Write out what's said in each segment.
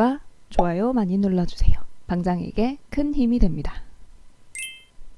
구독과 좋아요 많이 눌러주세요. 방장에게 큰 힘이 됩니다.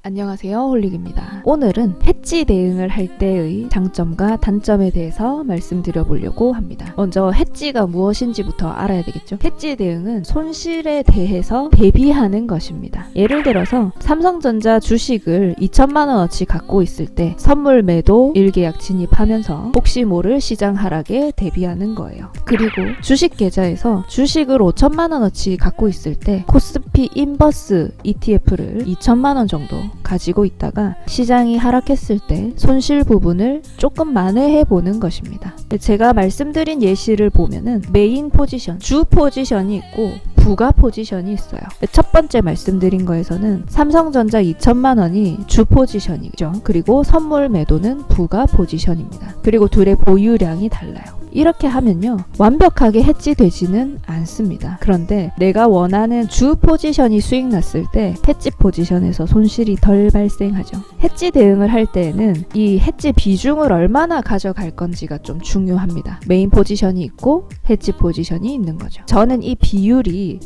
안녕하세요. 홀릭입니다. 오늘은 해지 대응을 할 때의 장점과 단점에 대해서 말씀드려 보려고 합니다. 먼저 해지가 무엇인지부터 알아야 되겠죠. 해지 대응은 손실에 대해서 대비하는 것입니다. 예를 들어서 삼성전자 주식을 2천만 원어치 갖고 있을 때 선물 매도 1계약 진입하면서 혹시 모를 시장 하락에 대비하는 거예요. 그리고 주식 계좌에서 주식을 5천만 원어치 갖고 있을 때 코스피 인버스 ETF를 2천만 원 정도 가지고 있다가 시장이 하락했을 때 손실 부분을 조금 만회해 보는 것입니다. 제가 말씀드린 예시를 보면은 메인 포지션, 주 포지션이 있고 부가 포지션이 있어요. 첫 번째 말씀드린 거에서는 삼성전자 2천만 원이 주 포지션이죠. 그리고 선물 매도는 부가 포지션입니다. 그리고 둘의 보유량이 달라요. 이렇게 하면요. 완벽하게 해지되지는 않습니다. 그런데 내가 원하는 주 포지션이 수익 났을 때 해지 포지션에서 손실이 덜 발생하죠. 해지 대응을 할 때에는 이 해지 비중을 얼마나 가져갈 건지가 좀 중요합니다. 메인 포지션이 있고 해지 포지션이 있는 거죠. 저는 이 비율이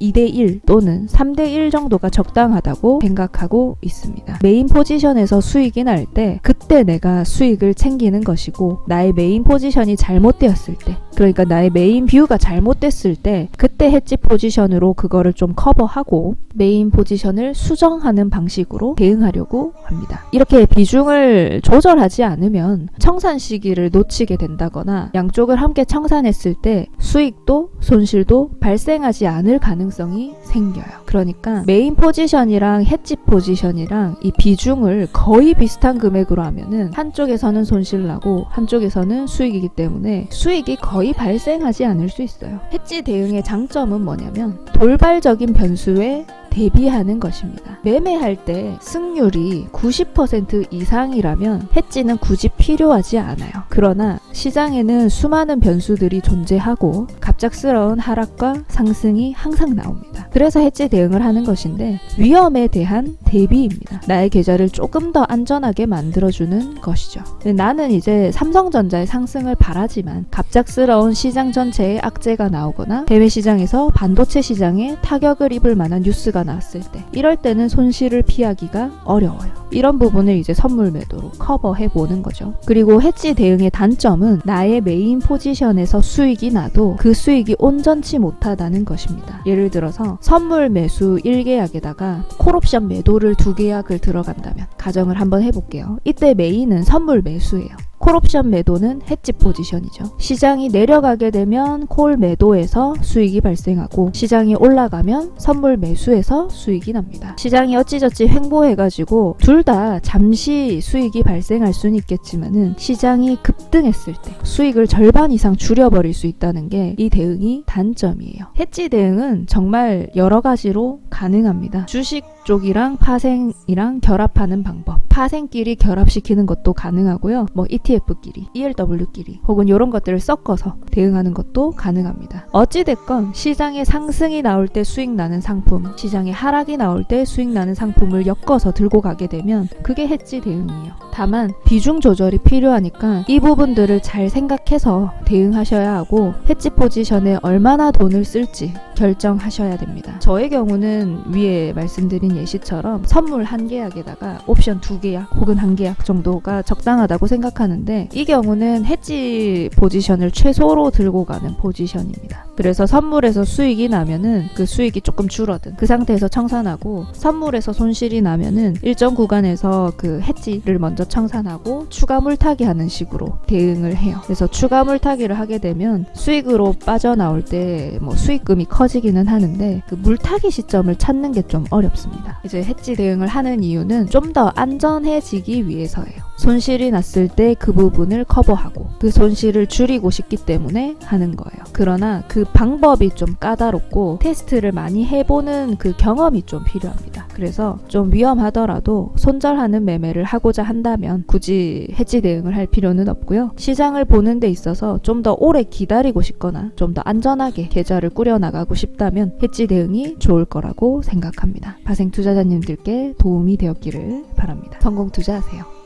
2대1 또는 3대1 정도가 적당하다고 생각하고 있습니다. 메인 포지션에서 수익이 날 때 그때 내가 수익을 챙기는 것이고 나의 메인 포지션이 잘못되었을 때 그러니까 나의 메인 뷰가 잘못됐을 때 그때 해지 포지션으로 그거를 좀 커버하고 메인 포지션을 수정하는 방식으로 대응하려고 합니다. 이렇게 비중을 조절하지 않으면 청산 시기를 놓치게 된다거나 양쪽을 함께 청산했을 때 수익도 손실도 발생하지 않을 가능성이 생겨요. 그러니까 메인 포지션이랑 해지 포지션이랑 이 비중을 거의 비슷한 금액으로 하면은 한쪽에서는 손실 나고 한쪽에서는 수익이기 때문에 수익이 거의 발생하지 않을 수 있어요. 해지 대응의 장점은 뭐냐면 돌발적인 변수에 대비하는 것입니다. 매매할 때 승률이 90% 이상이라면 해지는 굳이 필요하지 않아요. 그러나 시장에는 수많은 변수들이 존재하고 갑작스러운 하락과 상승이 항상 나옵니다. 그래서 해지 대응을 하는 것인데 위험에 대한 대비입니다. 나의 계좌를 조금 더 안전하게 만들어주는 것이죠. 나는 이제 삼성전자의 상승을 바라지만 갑작스러운 시장 전체에 악재가 나오거나 해외 시장에서 반도체 시장에 타격을 입을 만한 뉴스가 나왔을 때 이럴 때는 손실을 피하기가 어려워요. 이런 부분을 이제 선물 매도로 커버해 보는 거죠. 그리고 해지 대응의 단점은 나의 메인 포지션에서 수익이 나도 그 수익이 온전치 못하다는 것입니다. 예를 들어서 선물 매수 1계약에다가 콜옵션 매도를 2계약을 들어간다면 가정을 한번 해볼게요. 이때 메인은 선물 매수예요. 콜옵션 매도는 해지 포지션이죠. 시장이 내려가게 되면 콜 매도에서 수익이 발생하고 시장이 올라가면 선물 매수에 서 수익이 납니다. 시장이 어찌저찌 횡보해가지고 둘 다 잠시 수익이 발생할 수는 있겠지만은 시장이 급등했을 때 수익을 절반 이상 줄여버릴 수 있다는 게 이 대응이 단점이에요. 해지 대응은 정말 여러 가지로 가능합니다. 주식 쪽이랑 파생이랑 결합하는 방법. 파생끼리 결합시키는 것도 가능하고요. 뭐 ETF끼리, ELW끼리 혹은 이런 것들을 섞어서 대응하는 것도 가능합니다. 어찌됐건 시장에 상승이 나올 때 수익 나는 상품, 시장에 하락이 나올 때 수익 나는 상품을 엮어서 들고 가게 되면 그게 해지 대응이에요. 다만 비중 조절이 필요하니까 이 부분들을 잘 생각해서 대응하셔야 하고 해지 포지션에 얼마나 돈을 쓸지 결정하셔야 됩니다. 저의 경우는 위에 말씀드린 예시처럼 선물 한 계약에다가 옵션 두 계약 혹은 한 계약 정도가 적당하다고 생각하는데 이 경우는 해지 포지션을 최소로 들고 가는 포지션입니다. 그래서 선물에서 수익이 나면은 그 수익이 조금 줄어든 그 상태에서 청산하고 선물에서 손실이 나면은 일정 구간에서 그 해지를 먼저 청산하고 추가 물타기 하는 식으로 대응을 해요. 그래서 추가 물타기를 하게 되면 수익으로 빠져나올 때 뭐 수익금이 커지기는 하는데 그 물타기 시점을 찾는 게 좀 어렵습니다. 이제 해지 대응을 하는 이유는 좀 더 안전해지기 위해서예요. 손실이 났을 때 그 부분을 커버하고 그 손실을 줄이고 싶기 때문에 하는 거예요. 그러나 그 방법이 좀 까다롭고 테스트를 많이 해보는 그 경험이 좀 필요합니다. 그래서 좀 위험하더라도 손절하는 매매를 하고자 한다면 굳이 해지 대응을 할 필요는 없고요. 시장을 보는 데 있어서 좀 더 오래 기다리고 싶거나 좀 더 안전하게 계좌를 꾸려나가고 싶다면 해지 대응이 좋을 거라고 생각합니다. 파생 투자자님들께 도움이 되었기를 바랍니다. 성공 투자하세요.